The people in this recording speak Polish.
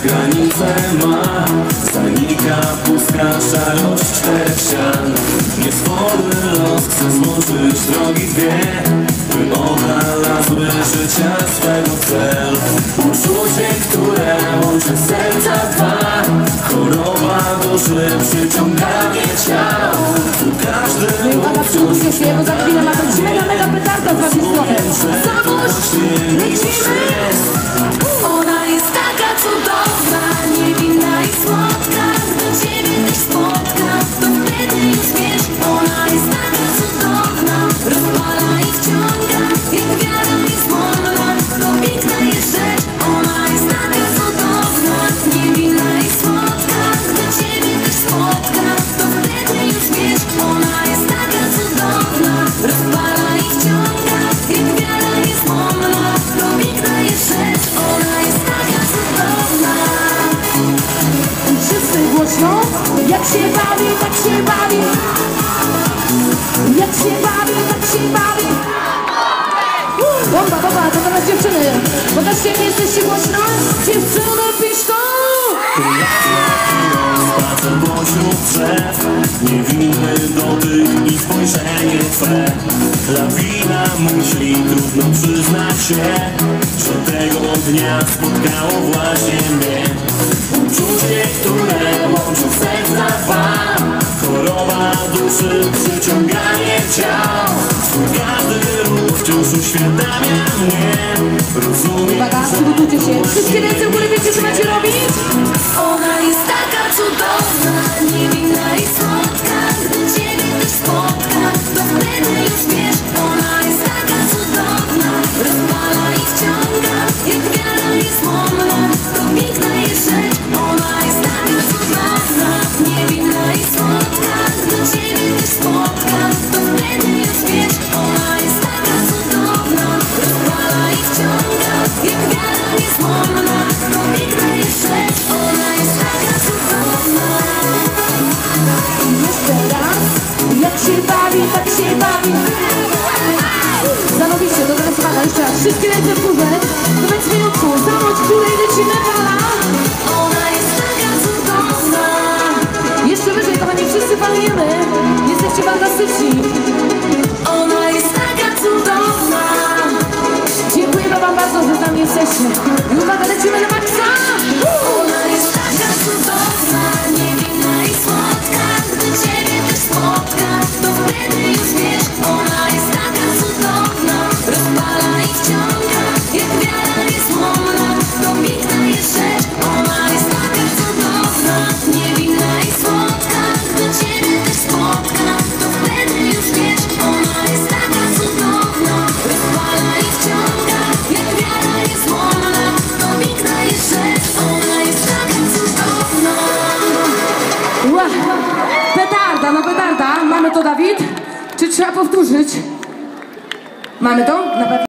granice ma. Zanika pustka szarość czterech ścian. Nieswory los chce złożyć drogi dwie By odnalazły życia swego cel Uczucie, które łączy serca dwa. Choroba duszy, przyciąganie ciał. Tu każdy się, bawi, tak się bawi. Jak się bawi, tak się. Bomba, bomba, to teraz dziewczyny. Pokażcie, jak jesteście głośno. Dziewczyny piszką. Spacer pośród drzew Niewinny dotyk i spojrzenie Twe Lawina myśli, trudno przyznać się Że tego dnia spotkało właśnie mnie Uczucie, które Duszy, przyciąganie ciał Twój każdy ruch wciąż uświadamia mnie Rozumiem, Uwaga, przygotujcie się. Wszystkie ręce w górę wiecie, co macie robić? Ona jest Wszystkie ręce w górze. To będzie minutku. Zanąć w górę i lecimy fala. Ona jest taka cudowna Jeszcze wyżej, kochani, wszyscy falujemy. Jesteście fantastyczni. Ona jest taka cudowna Dziękujemy wam bardzo, że z nami jesteście. I uwaga, lecimy na Petarda, no petarda. Mamy to, Dawid? Czy trzeba powtórzyć? Mamy to? Na pewno.